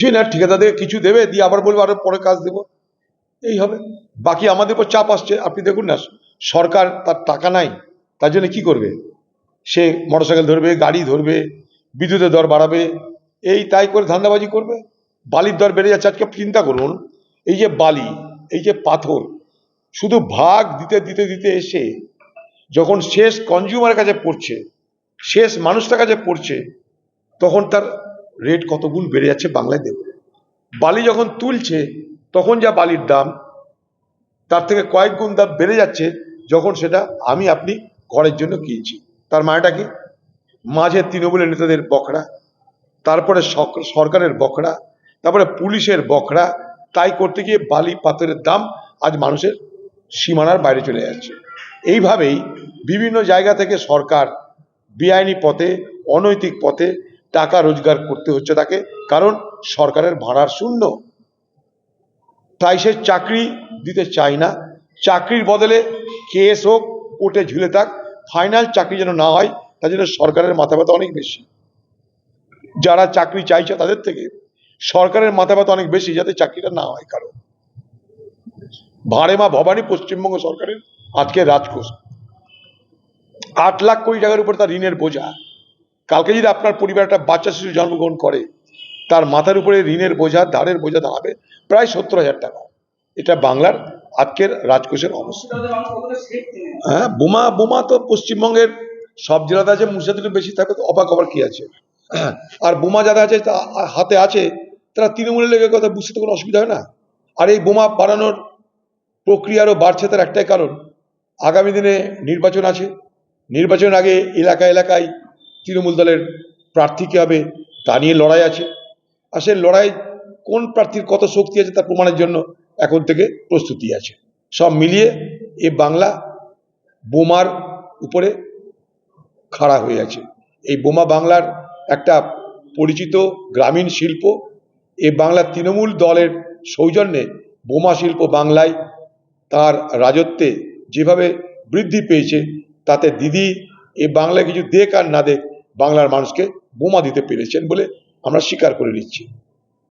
কিছুই না, ঠিকাদারদের কিছু দেবে, দিয়ে আবার বলবে, আরও পরে কাজ দেবো। এই হবে। বাকি আমাদের উপর চাপ আসছে। আপনি দেখুন না, সরকার তার টাকা নাই, তার জন্য কি করবে? সে মোটরসাইকেল ধরবে, গাড়ি ধরবে, বিদ্যুতের দর বাড়াবে, এই তাই করে ধান্দাবাজি করবে। বালির দর বেড়ে যাচ্ছে। আজকে চিন্তা করুন, এই যে বালি, এই যে পাথর, শুধু ভাগ দিতে দিতে দিতে এসে যখন শেষ কনজিউমারের কাছে পড়ছে, শেষ মানুষটার কাছে পড়ছে, তখন তার রেট কত গুণ বেড়ে যাচ্ছে বাংলায় দেখুন। বালি যখন তুলছে, তখন যা বালির দাম, তার থেকে কয়েক গুণ দাম বেড়ে যাচ্ছে যখন সেটা আমি আপনি ঘরের জন্য কিনছি। তার মানেটা কি? মাঝে তৃণমূলের নেতাদের বকরা, তারপরে সরকারের বকরা, তারপরে পুলিশের বকরা, তাই করতে গিয়ে বালি পাথরের দাম আজ মানুষের সীমানার বাইরে চলে যাচ্ছে। এইভাবেই বিভিন্ন জায়গা থেকে সরকার বেআইনি পথে, অনৈতিক পথে টাকা রোজগার করতে হচ্ছে তাকে, কারণ সরকারের ভাড়ার শূন্য। তাই সে চাকরি দিতে চায় না। চাকরির বদলে কেস হোক, কোর্টে ঝুলে থাক, ফাইনাল চাকরি যেন না হয়, তার জন্য সরকারের মাথা ব্যথা অনেক বেশি। যারা চাকরি চাইছে তাদের থেকে সরকারের মাথা ব্যথা অনেক বেশি, যাতে চাকরিটা না হয় কারও। ভাড়ে মা ভবানী পশ্চিমবঙ্গ সরকারের আজকে রাজকোষ। আট লাখ কোটি টাকার উপর তার ঋণের বোঝা। কালকে যদি আপনার পরিবার একটা বাচ্চা শিশু জন্মগ্রহণ করে, তার মাথার উপরে ঋণের বোঝা, ধারের বোঝা দাঁড়াবে প্রায় সত্তর হাজার টাকা। এটা বাংলার আজকের রাজকোষের অবস্থা। হ্যাঁ বোমা বোমা তো পশ্চিমবঙ্গের সব জেলাতে আছে, মুর্শিদাবাদে বেশি থাকে, তো অবাক আবার কি আছে? আর বোমা যারা আছে হাতে আছে, তারা তৃণমূলের লেগে কথা বুঝতে তো কোনো অসুবিধা হয় না? আর এই বোমা বাড়ানোর প্রক্রিয়া আরও বাড়ছে তার একটাই কারণ, আগামী দিনে নির্বাচন আছে। নির্বাচনের আগে এলাকা এলাকায় তৃণমূল দলের প্রার্থী কে হবে, তা নিয়ে লড়াই আছে। আর সেই লড়াই কোন প্রার্থীর কত শক্তি আছে তার প্রমাণের জন্য এখন থেকে প্রস্তুতি আছে। সব মিলিয়ে এ বাংলা বোমার উপরে খাড়া হয়ে আছে। এই বোমা বাংলার একটা পরিচিত গ্রামীণ শিল্প, এ বাংলার তৃণমূল দলের সৌজন্যে বোমা শিল্প বাংলায় তার রাজত্বে যেভাবে বৃদ্ধি পেয়েছে, তাতে দিদি এ বাংলায় কিছু দেখ আর না দেখ বাংলার মানুষকে বোমা দিতে পেরেছেন বলে আমরা স্বীকার করে নিচ্ছি।